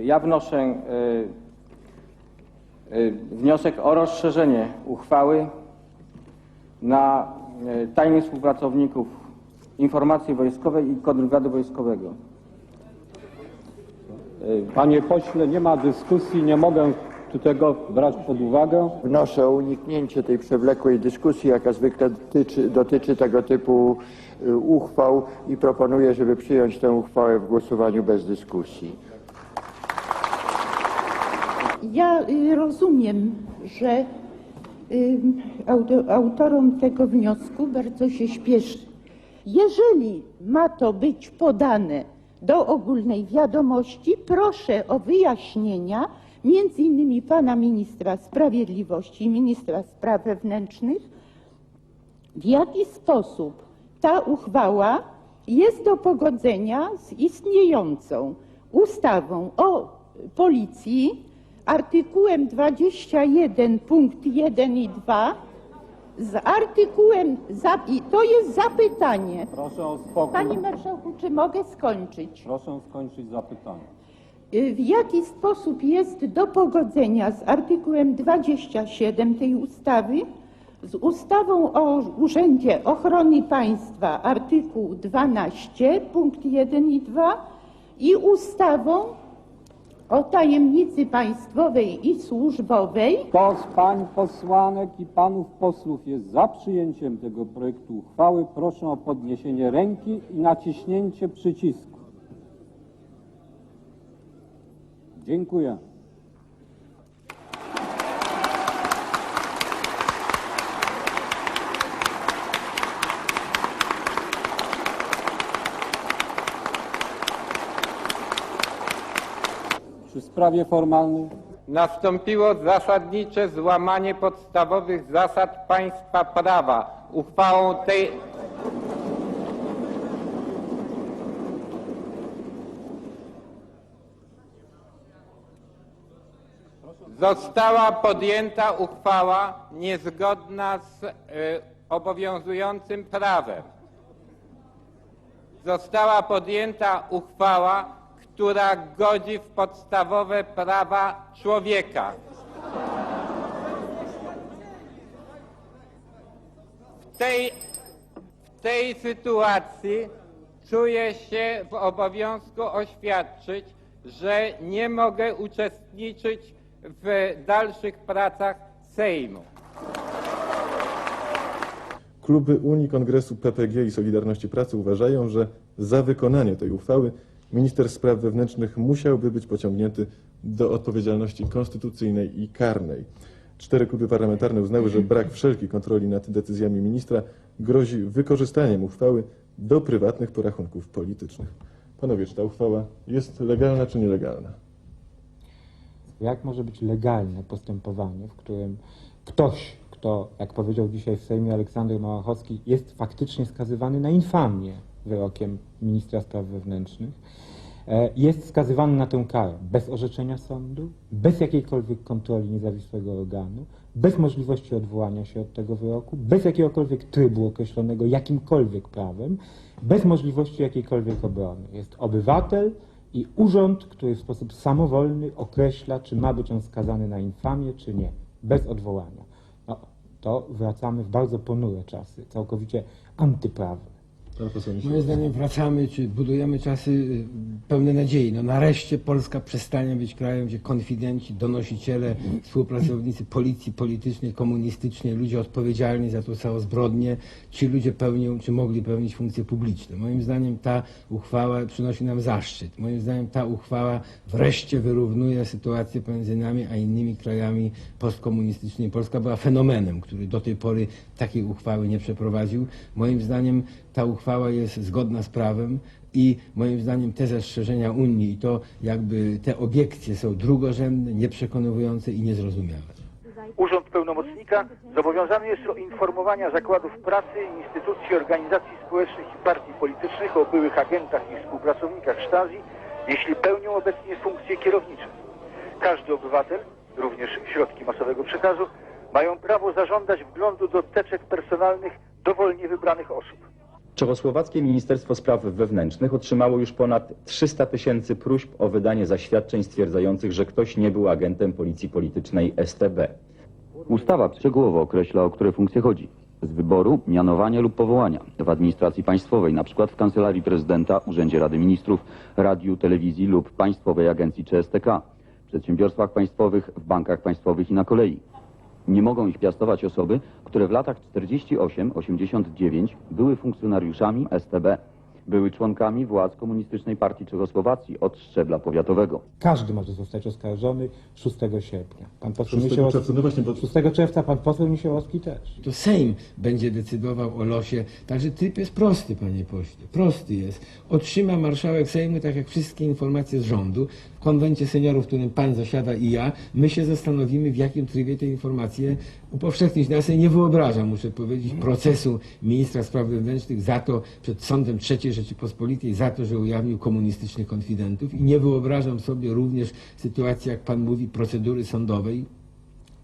Ja wnoszę y, y, wniosek o rozszerzenie uchwały na y, tajnych współpracowników informacji wojskowej i kontrwywiadu wojskowego. Panie pośle, nie ma dyskusji, nie mogę tu tego brać pod uwagę. Wnoszę o uniknięcie tej przewlekłej dyskusji, jaka zwykle dotyczy, dotyczy tego typu uchwał i proponuję, żeby przyjąć tę uchwałę w głosowaniu bez dyskusji. Ja y, rozumiem, że y, auto- autorom tego wniosku bardzo się śpieszy. Jeżeli ma to być podane do ogólnej wiadomości, proszę o wyjaśnienia między innymi pana ministra sprawiedliwości i ministra spraw wewnętrznych, w jaki sposób ta uchwała jest do pogodzenia z istniejącą ustawą o policji, artykułem 21 punkt 1 i 2, z artykułem, za, i to jest zapytanie. Proszę o spokój. Panie Marszałku, czy mogę skończyć? Proszę skończyć zapytanie. Y, W jaki sposób jest do pogodzenia z artykułem 27 tej ustawy, z ustawą o Urzędzie Ochrony Państwa, artykuł 12, punkt 1 i 2 i ustawą o tajemnicy państwowej i służbowej, Kto z pań posłanek i panów posłów jest za przyjęciem tego projektu uchwały, proszę o podniesienie ręki i naciśnięcie przycisku. Dziękuję. Przy sprawie formalnej Nastąpiło zasadnicze złamanie podstawowych zasad państwa prawa. Uchwałą tej została podjęta uchwała niezgodna z e, obowiązującym prawem. Została podjęta uchwała, która godzi w podstawowe prawa człowieka. W tej, w tej sytuacji czuję się w obowiązku oświadczyć, że nie mogę uczestniczyć w dalszych pracach Sejmu. Kluby Unii, Kongresu PPG i Solidarności Pracy uważają, że za wykonanie tej uchwały minister spraw wewnętrznych musiałby być pociągnięty do odpowiedzialności konstytucyjnej i karnej. Cztery kluby parlamentarne uznały, że brak wszelkiej kontroli nad decyzjami ministra grozi wykorzystaniem uchwały do prywatnych porachunków politycznych. Panowie, czy ta uchwała jest legalna czy nielegalna? Jak może być legalne postępowanie, w którym ktoś, kto, jak powiedział dzisiaj w Sejmie Aleksander Małachowski, jest faktycznie skazywany na infamię wyrokiem ministra spraw wewnętrznych, e, jest skazywany na tę karę bez orzeczenia sądu, bez jakiejkolwiek kontroli niezawisłego organu, bez możliwości odwołania się od tego wyroku, bez jakiegokolwiek trybu określonego jakimkolwiek prawem, bez możliwości jakiejkolwiek obrony. Jest obywatel i urząd, który w sposób samowolny określa, czy ma być on skazany na infamię, czy nie, bez odwołania. No, to wracamy w bardzo ponure czasy, całkowicie antyprawne. Moim zdaniem wracamy, czy budujemy czasy y, pełne nadziei. No nareszcie Polska przestanie być krajem, gdzie konfidenci, donosiciele, współpracownicy policji politycznej, komunistycznej, ludzie odpowiedzialni za to całą zbrodnię, ci ludzie pełnią, czy mogli pełnić funkcje publiczne. Moim zdaniem ta uchwała przynosi nam zaszczyt. Moim zdaniem ta uchwała wreszcie wyrównuje sytuację pomiędzy nami a innymi krajami postkomunistycznymi. Polska była fenomenem, który do tej pory takiej uchwały nie przeprowadził. Moim zdaniem ta uchwała jest zgodna z prawem i moim zdaniem te zastrzeżenia Unii i to jakby te obiekcje są drugorzędne, nieprzekonujące i niezrozumiałe. Urząd Pełnomocnika zobowiązany jest do informowania zakładów pracy, instytucji, organizacji społecznych i partii politycznych o byłych agentach i współpracownikach Stasi, jeśli pełnią obecnie funkcje kierownicze. Każdy obywatel, również środki masowego przekazu, mają prawo zażądać wglądu do teczek personalnych dowolnie wybranych osób. Czechosłowackie Ministerstwo Spraw Wewnętrznych otrzymało już ponad 300 tysięcy próśb o wydanie zaświadczeń stwierdzających, że ktoś nie był agentem policji politycznej STB. Ustawa szczegółowo określa, o które funkcje chodzi. Z wyboru, mianowania lub powołania w administracji państwowej, np. w Kancelarii Prezydenta, Urzędzie Rady Ministrów, Radiu, Telewizji lub Państwowej Agencji czy STK, w przedsiębiorstwach państwowych, w bankach państwowych i na kolei. Nie mogą ich piastować osoby, które w latach 48-89 były funkcjonariuszami STB, były członkami władz Komunistycznej Partii Czechosłowacji od szczebla powiatowego. Każdy może zostać oskarżony 6 sierpnia. Pan poseł 6 Niesiołowski, czerwca, no właśnie, bo 6 czerwca pan poseł Niesiołowski też. To Sejm będzie decydował o losie. Także tryb jest prosty, panie pośle. Prosty jest. Otrzyma marszałek Sejmu, tak jak wszystkie informacje z rządu, w konwencie seniorów, w którym pan zasiada i ja, my się zastanowimy, w jakim trybie te informacje upowszechnić. No ja sobie nie wyobrażam, muszę powiedzieć, procesu ministra spraw wewnętrznych za to, przed sądem III Rzeczypospolitej, za to, że ujawnił komunistycznych konfidentów i nie wyobrażam sobie również sytuacji, jak pan mówi, procedury sądowej,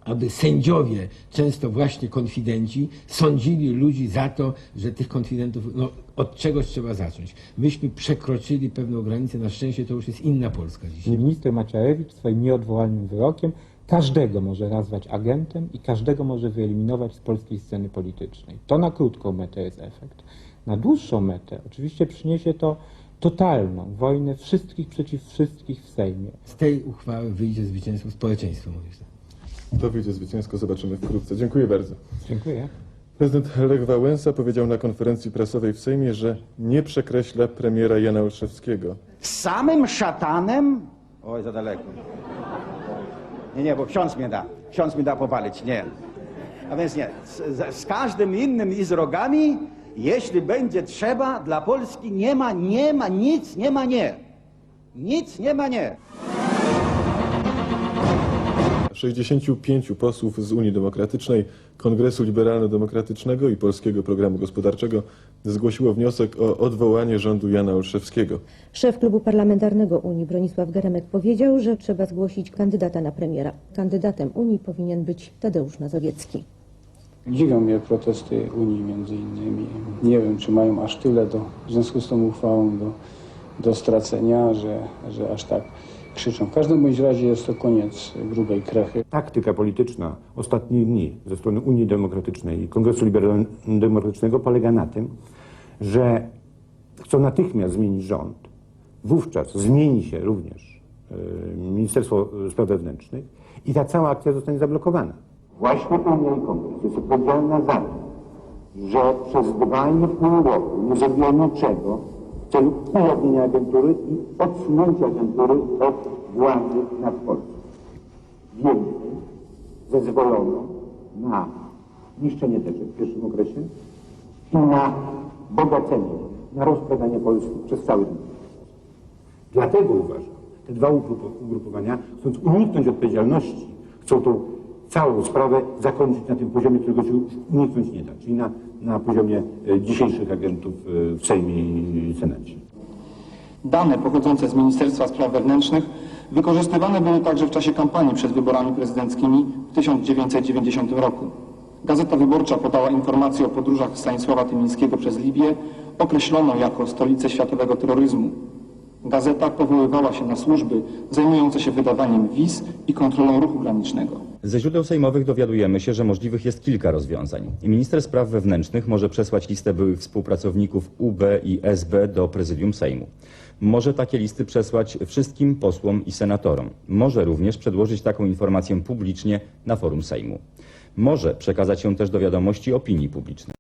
aby sędziowie, często właśnie konfidenci, sądzili ludzi za to, że tych konfidentów, no od czegoś trzeba zacząć. Myśmy przekroczyli pewną granicę, na szczęście to już jest inna Polska dzisiaj. Minister Macierewicz swoim nieodwołalnym wyrokiem każdego może nazwać agentem i każdego może wyeliminować z polskiej sceny politycznej. To na krótką metę jest efekt. Na dłuższą metę oczywiście przyniesie to totalną wojnę wszystkich przeciw wszystkich w Sejmie. Z tej uchwały wyjdzie zwycięstwo społeczeństwa, zdaniem. to wyjdzie zwycięsko, zobaczymy wkrótce. Dziękuję bardzo. Dziękuję. Prezydent Lech Wałęsa powiedział na konferencji prasowej w Sejmie, że nie przekreśla premiera Jana Olszewskiego. Z samym szatanem? Oj, za daleko. Nie, nie, bo ksiądz mnie da. Ksiądz mi da popalić, nie. A więc nie, z, z, z każdym innym i z rogami, jeśli będzie trzeba, dla Polski nie ma, nie ma, nic nie ma nie. Nic nie ma nie. 65 posłów z Unii Demokratycznej, Kongresu Liberalno-Demokratycznego i Polskiego Programu Gospodarczego zgłosiło wniosek o odwołanie rządu Jana Olszewskiego. Szef klubu parlamentarnego Unii Bronisław Geremek powiedział, że trzeba zgłosić kandydata na premiera. Kandydatem Unii powinien być Tadeusz Mazowiecki. Dziwią mnie protesty Unii między innymi. Nie wiem, czy mają aż tyle do, w związku z tą uchwałą do, do stracenia, że, że aż tak krzyczą. W każdym bądź razie jest to koniec grubej krechy. Taktyka polityczna ostatnich dni ze strony Unii Demokratycznej i Kongresu Liberalno-Demokratycznego polega na tym, że chcą natychmiast zmienić rząd. Wówczas zmieni się również e, Ministerstwo Spraw Wewnętrznych i ta cała akcja zostanie zablokowana. Właśnie Unia i Kongres jest odpowiedzialna za to, że przez dwa i pół roku nie zrobiono czego w celu ujawnienia agentury i odsunięcia agentury od władzy nad Polską. Więcej zezwolono na niszczenie też w pierwszym okresie i na bogacenie, na rozkradanie Polski przez cały ten Dlatego uważam, te dwa ugrupo- ugrupowania, chcąc uniknąć odpowiedzialności, chcą tą całą sprawę zakończyć na tym poziomie, którego się uniknąć nie da, czyli na, na poziomie e, dzisiejszych agentów e, w Sejmie i Senacie. Dane pochodzące z Ministerstwa Spraw Wewnętrznych wykorzystywane były także w czasie kampanii przed wyborami prezydenckimi w 1990 roku. Gazeta Wyborcza podała informację o podróżach Stanisława Tymińskiego przez Libię, określoną jako stolicę światowego terroryzmu. Gazeta powoływała się na służby zajmujące się wydawaniem wiz i kontrolą ruchu granicznego. Ze źródeł sejmowych dowiadujemy się, że możliwych jest kilka rozwiązań. Minister spraw wewnętrznych może przesłać listę byłych współpracowników UB i SB do prezydium Sejmu. Może takie listy przesłać wszystkim posłom i senatorom. Może również przedłożyć taką informację publicznie na forum Sejmu. Może przekazać ją też do wiadomości opinii publicznej.